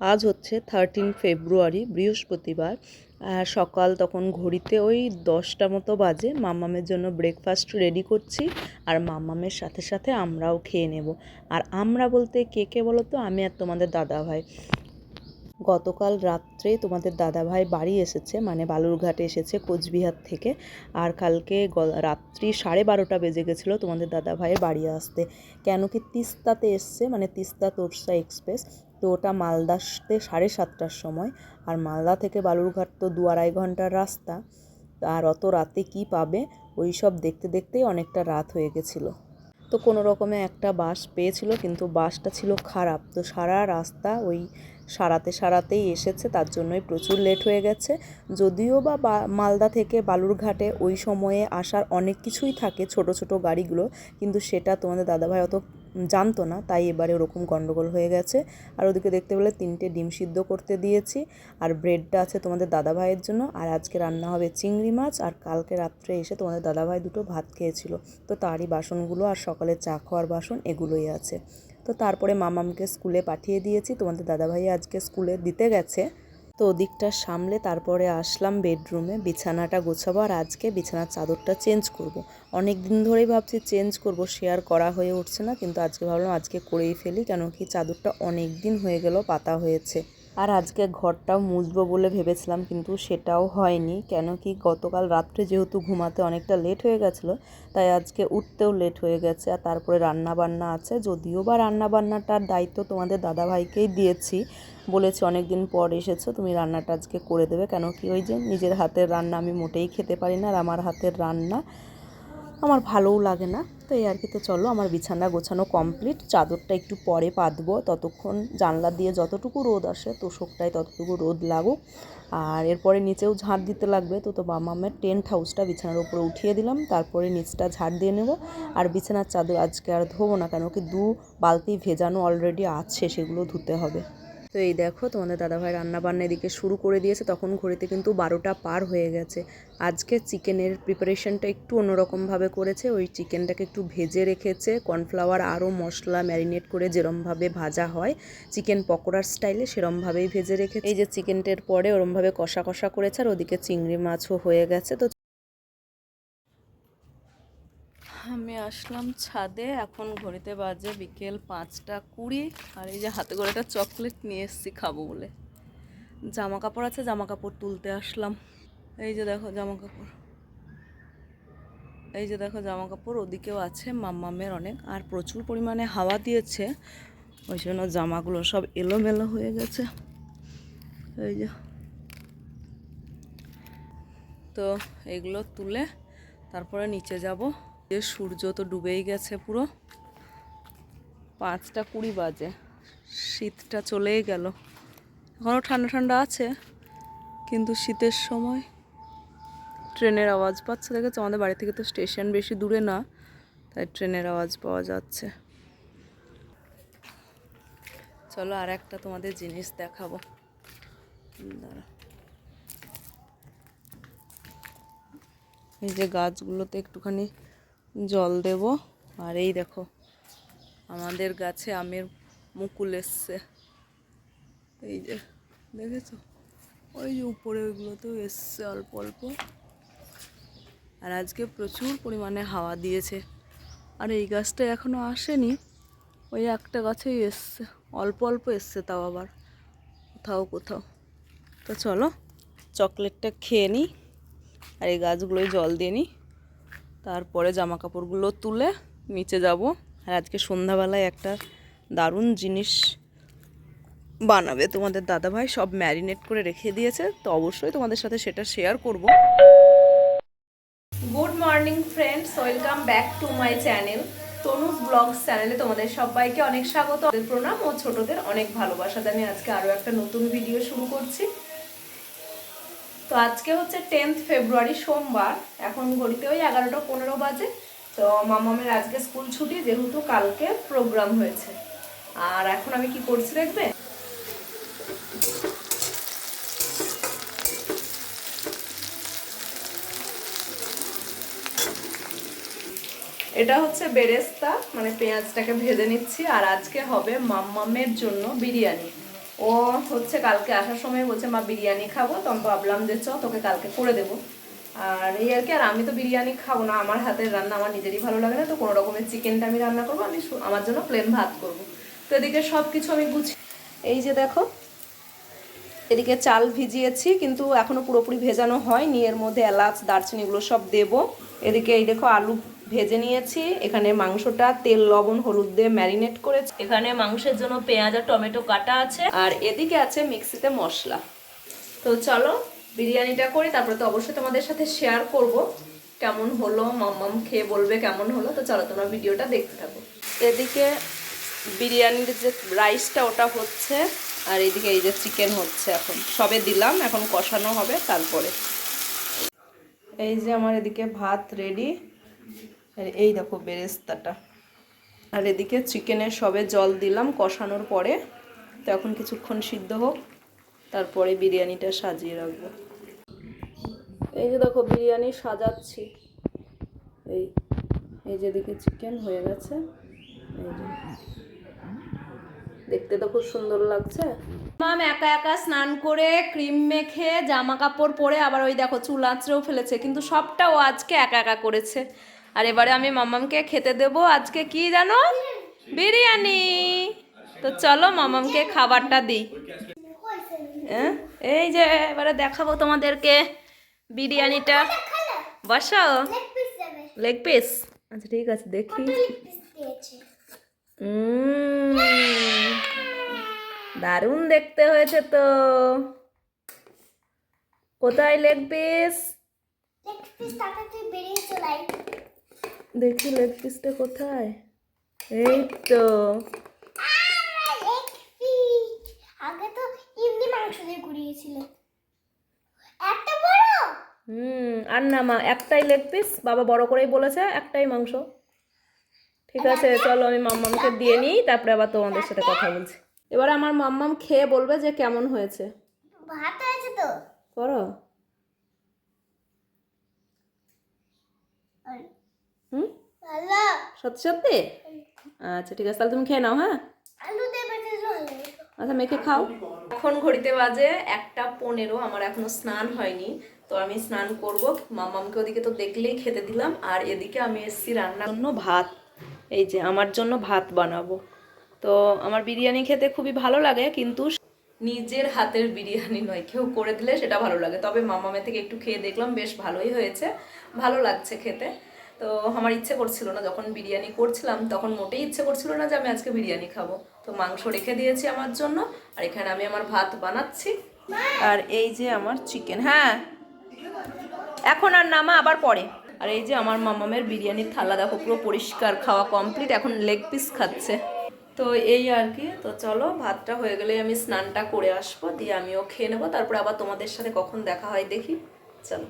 আজ হচ্ছে থার্টিন ফেব্রুয়ারি বৃহস্পতিবার। সকাল তখন ঘড়িতে ওই দশটা মতো বাজে। মামামের জন্য ব্রেকফাস্ট রেডি করছি আর মামামের সাথে সাথে আমরাও খেয়ে নেব। আর আমরা বলতে কে কে বলো তো আমি আর তোমাদের দাদা ভাই গতকাল রাত্রে তোমাদের দাদাভাই বাড়ি এসেছে মানে বালুরঘাটে এসেছে কোচবিহার থেকে। আর কালকে রাত্রি সাড়ে বারোটা বেজে গেছিল তোমাদের দাদাভাইয়ের বাড়ি আসতে। কেন কি তিস্তাতে এসছে মানে তিস্তা তোরসা এক্সপ্রেস। তো ওটা মালদাতে সাড়ে সাতটার সময়। আর মালদা থেকে বালুরঘাট তো দু আড়াই ঘণ্টার রাস্তা। আর অত রাতে কি পাবে ওই সব দেখতে দেখতেই অনেকটা রাত হয়ে গেছিল। তো কোনো রকমে একটা বাস পেয়েছিল, কিন্তু বাসটা ছিল খারাপ। তো সারা রাস্তা ওই সারাতে সারাতেই এসেছে, তার জন্যই প্রচুর লেট হয়ে গেছে। যদিও বা মালদা থেকে বালুরঘাটে ওই সময়ে আসার অনেক কিছুই থাকে ছোট ছোট গাড়িগুলো, কিন্তু সেটা তোমাদের দাদাভাই অত জানতো না, তাই এবারে ওরকম গন্ডগোল হয়ে গেছে। আর ওদিকে দেখতে পেলে তিনটে ডিম সিদ্ধ করতে দিয়েছি। আর ব্রেডটা আছে তোমাদের দাদাভাইয়ের জন্য। আর আজকে রান্না হবে চিংড়ি মাছ। আর কালকে রাত্রে এসে তোমাদের দাদাভাই দুটো ভাত খেয়েছিল। তো তারই বাসনগুলো আর সকালে চা খাওয়ার বাসন এগুলোই আছে। তো তারপরে মামামকে স্কুলে পাঠিয়ে দিয়েছি। তোমাদের দাদাভাই আজকে স্কুলে দিতে গেছে। তো ওদিকটা সামলে তারপরে আসলাম বেডরুমে বিছানাটা গোছাবো আর আজকে বিছানার চাদরটা চেঞ্জ করব। অনেক দিন ধরেই ভাবছি চেঞ্জ করব শেয়ার করা হয়ে উঠছে না, কিন্তু আজকে ভাবলাম আজকে করেই ফেলি, কেন কি চাদরটা অনেক দিন হয়ে গেল, পাতা হয়েছে আর আজকে ঘরটাও মুছবো বলে ভেবেছিলাম, কিন্তু সেটাও হয়নি। কেন কি গতকাল রাত্রে যেহেতু ঘুমাতে অনেকটা লেট হয়ে গেছিল, তাই আজকে উঠতেও লেট হয়ে গেছে। আর তারপরে রান্না বান্না আছে, যদিও বা রান্না বান্নাটার দায়িত্ব তোমাদের দাদাভাইকেই দিয়েছি, বলেছি অনেক দিন পর এসেছ, তুমি রান্নাটা আজকে করে দেবে। কেন কি ওই যে নিজের হাতের রান্না আমি মোটেই খেতে পারি না, আর আমার হাতের রান্না আমার ভালোও লাগে না। তো এই আর কি তো চলো আমার বিছানা গোছানো কমপ্লিট চাদরটা একটু পরে পাতবো। ততক্ষণ জানলা দিয়ে যতটুকু রোদ আসে তোষকটায় ততটুকু রোদ লাগুক। আর এরপরে নিচেও ঝাঁট দিতে লাগবে। তো তো বামামের টেন্ট হাউসটা বিছানার উপরে উঠিয়ে দিলাম। তারপরে নিচটা ঝাড় দিয়ে নেব। আর বিছানার চাদর আজকে আর ধোবো না কেন কি দু বালতি ভেজানো অলরেডি আছে, সেগুলো ধুতে হবে। তো এই দেখো, তোমাদের দাদাভাই রান্না বান্না এদিকে শুরু করে দিয়েছে, তখন ঘড়িতে কিন্তু বারোটা পার হয়ে গেছে। আজকে চিকেনের প্রিপারেশনটা একটু অন্যরকমভাবে করেছে, ওই চিকেনটাকে একটু ভেজে রেখেছে কর্নফ্লাওয়ার আরও মশলা ম্যারিনেট করে যেরমভাবে ভাজা হয়, চিকেন পকোড়ার স্টাইলে সেরমভাবেই ভেজে রেখেছে। এই যে চিকেনটার পরে ওরমভাবে কষা কষা করেছে, আর ওদিকে চিংড়ি মাছও হয়ে গেছে, তো আমি আসলাম ছাদে। এখন ঘড়িতে বাজে বিকেল পাঁচটা কুড়ি। আর এই যে হাতে একটা চকলেট নিয়ে এসেছি খাব বলে। জামা কাপড় আছে জামা কাপড় তুলতে আসলাম। এই যে দেখো জামা কাপড় এই যে দেখো জামা কাপড় ওদিকেও আছে মাম্মামের অনেক। আর প্রচুর পরিমাণে হাওয়া দিয়েছে। ওই জন্য জামাগুলো সব এলোমেলো হয়ে গেছে। এই যে। তো এগুলো তুলে তারপরে নিচে যাব। সূর্য তো ডুবেই গেছে পুরো। পাঁচটা কুড়ি বাজে। শীতটা চলেই গেল। এখনও ঠান্ডা ঠান্ডা আছে, কিন্তু শীতের সময় ট্রেনের আওয়াজ পাচ্ছে। দেখেছ, আমাদের বাড়ি থেকে তো স্টেশন বেশি দূরে না, তাই ট্রেনের আওয়াজ পাওয়া যাচ্ছে। চলো আর একটা তোমাদের জিনিস দেখাবো। দাঁড়া। এই যে গাছগুলোতে একটুখানি জল দেব। আর এই দেখো, আমাদের গাছে আমের মুকুল এসছে। এই যে, দেখেছ? ওই যে উপরে ওইগুলোতেও এসছে অল্প অল্প। আর আজকে প্রচুর পরিমাণে হাওয়া দিয়েছে। আর এই গাছটা এখনও আসেনি, ওই একটা গাছেই এসছে। অল্প অল্প এসছে তাও আবার, কোথাও কোথাও। তো চলো, চকলেটটা খেয়ে নিই, আর এই গাছগুলোই জল দিয়ে নিই। তারপরে জামা কাপড়গুলো তুলে নিচে যাব। আর আজকে সন্ধ্যাবেলায় একটা দারুণ জিনিস বানাবে। তোমাদের দাদাভাই সব ম্যারিনেট করে রেখে দিয়েছে, তো অবশ্যই তোমাদের সাথে সেটা শেয়ার করব। Good morning friends welcome back to my channel Tanuj blogs চ্যানেলে তোমাদের সবাইকে অনেক স্বাগত। প্রণাম ও ছোটদের অনেক ভালোবাসা। জানিয়ে আজকে আরও একটা নতুন ভিডিও শুরু করছি। তো আজকে হচ্ছে টেন্থ ফেব্রুয়ারি সোমবার, এখন ঘড়িতে ওই এগারোটা পনেরো বাজে। তো মামামের আজকে স্কুল ছুটি, যেহেতু কালকে প্রোগ্রাম হয়েছে। আর এখন আমি কি করছি দেখবে? এটা হচ্ছে বেরেস্তা মানে পেঁয়াজটাকে ভেজে নিচ্ছি। আর আজকে হবে মাম্মামের জন্য বিরিয়ানি। ও হচ্ছে কালকে আসার সময় বলছে, মা, বিরিয়ানি খাব। তো ভাবলাম যে, চ, তোকে কালকে করে দেবো। আর এই আর কি, আর আমি তো বিরিয়ানি খাব না। আমার হাতের রান্না আমার নিজেরই ভালো লাগে না, তো কোনো রকমের চিকেনটা আমি রান্না করব, আমি আমার জন্য প্লেন ভাত করব। তো এদিকে সব কিছু আমি গুছি এই যে দেখো, এদিকে চাল ভিজিয়েছি, কিন্তু এখনও পুরোপুরি ভেজানো হয়নি। এর মধ্যে এলাচ, দারচিনি এগুলো সব দেব। এদিকে এই দেখো আলু ভেজে নিয়েছি। এখানে মাংসটা তেল, লবণ, হলুদ দিয়ে ম্যারিনেট করেছি। এখানে মাংসের জন্য পেঁয়াজ আর টমেটো কাটা আছে। আর এদিকে আছে মিক্সিতে মশলা। তো চলো, বিরিয়ানিটা করি, তারপরে তো অবশ্যই তোমাদের সাথে শেয়ার করব। কেমন হলো, মাম্মাম খেয়ে বলবে কেমন হলো। তো চলো, তোমরা ভিডিওটা দেখতে থাকো। এদিকে বিরিয়ানির যে রাইসটা ওটা হচ্ছে, আর এদিকে এই যে চিকেন হচ্ছে এখন। সবে দিলাম, এখন কষানো হবে, তারপরে। এই যে আমার এদিকে ভাত রেডি আর এই দেখো বেরেস্তাটা। আর এদিকে চিকেনের সবে জল দিলাম কষানোর পরে। তো এখন কিছুক্ষণ সিদ্ধ হোক, তারপরে বিরিয়ানিটা সাজিয়ে রাখব। এই যে দেখো বিরিয়ানি সাজাচ্ছি। এই এই যে এদিকে চিকেন হয়ে গেছে। এই যে। দেখতে তো খুব সুন্দর লাগছে। মাম একা একা স্নান করে ক্রিম মেখে জামা কাপড় পরে আবার ওই দেখো চুল আঁচড়েও ফেলেছে, কিন্তু সবটা ও আজকে একা একা করেছে। আর এবারে আমি মামামকে খেতে দেব আজকে কি জানো? বিরিয়ানি। তো চলো মামামকে খাবারটা দিই? এই যে, এবারে দেখাবো তোমাদেরকে বিরিয়ানিটা। বসাও। লেগ পিস আচ্ছা ঠিক আছে, দেখি। দারুণ দেখতে হয়েছে তো। কোথায় লেগ পিস দেখি লেগ পিসটা কোথায়? এই তো। আগে তো এমনি মাংস দিয়ে গুড়িয়েছিল একটা বড়? হুম আর না মা একটাই লেগ পিস বাবা বড় করেই বলেছে একটাই মাংস। ঠিক আছে চলো আমি মাম্মামকে দিয়ে নিই তারপরে আবার তোমাদের সাথে কথা বলছি। এবার আমার মাম্মাম খেয়ে বলবে যে কেমন হয়েছে। ভাত হয়েছে তো। করো। হুম? সত্যি সত্যি? আচ্ছা ঠিক আছে তাহলে তুমি খেয়ে নাও হ্যাঁ? আচ্ছা মেখে খাও। এখন ঘড়িতে বাজে একটা পনেরো আমার এখনও স্নান হয়নি তো আমি স্নান করব। মামামকে ওদিকে তো দেখলেই খেতে দিলাম আর এদিকে আমি এসেছি রান্নার জন্য ভাত এই যে আমার জন্য ভাত বানাবো। তো আমার বিরিয়ানি খেতে খুবই ভালো লাগে কিন্তু নিজের হাতের বিরিয়ানি নয় কেউ করে দিলে সেটা ভালো লাগে। তবে মামামে থেকে একটু খেয়ে দেখলাম বেশ ভালোই হয়েছে ভালো লাগছে খেতে। তো আমার ইচ্ছে করছিল না, যখন বিরিয়ানি করছিলাম তখন মোটেই ইচ্ছে করছিল না যে আমি আজকে বিরিয়ানি খাব। তো মাংস রেখে দিয়েছি আমার জন্য, আর এখানে আমি আমার ভাত বানাচ্ছি। আর এই যে আমার চিকেন হ্যাঁ। এখন আর নামা আবার পরে। আর এই যে আমার মামামের বিরিয়ানির থালা, দেখো, পুরো পরিষ্কার, খাওয়া কমপ্লিট এখন লেগ পিস খাচ্ছে। তো এই আর কি, তো চলো, ভাতটা হয়ে গেলে আমি স্নানটা করে আসব, দিয়ে আমিও খেয়ে নেব, তারপরে আবার তোমাদের সাথে কখন দেখা হয় দেখি। চলো।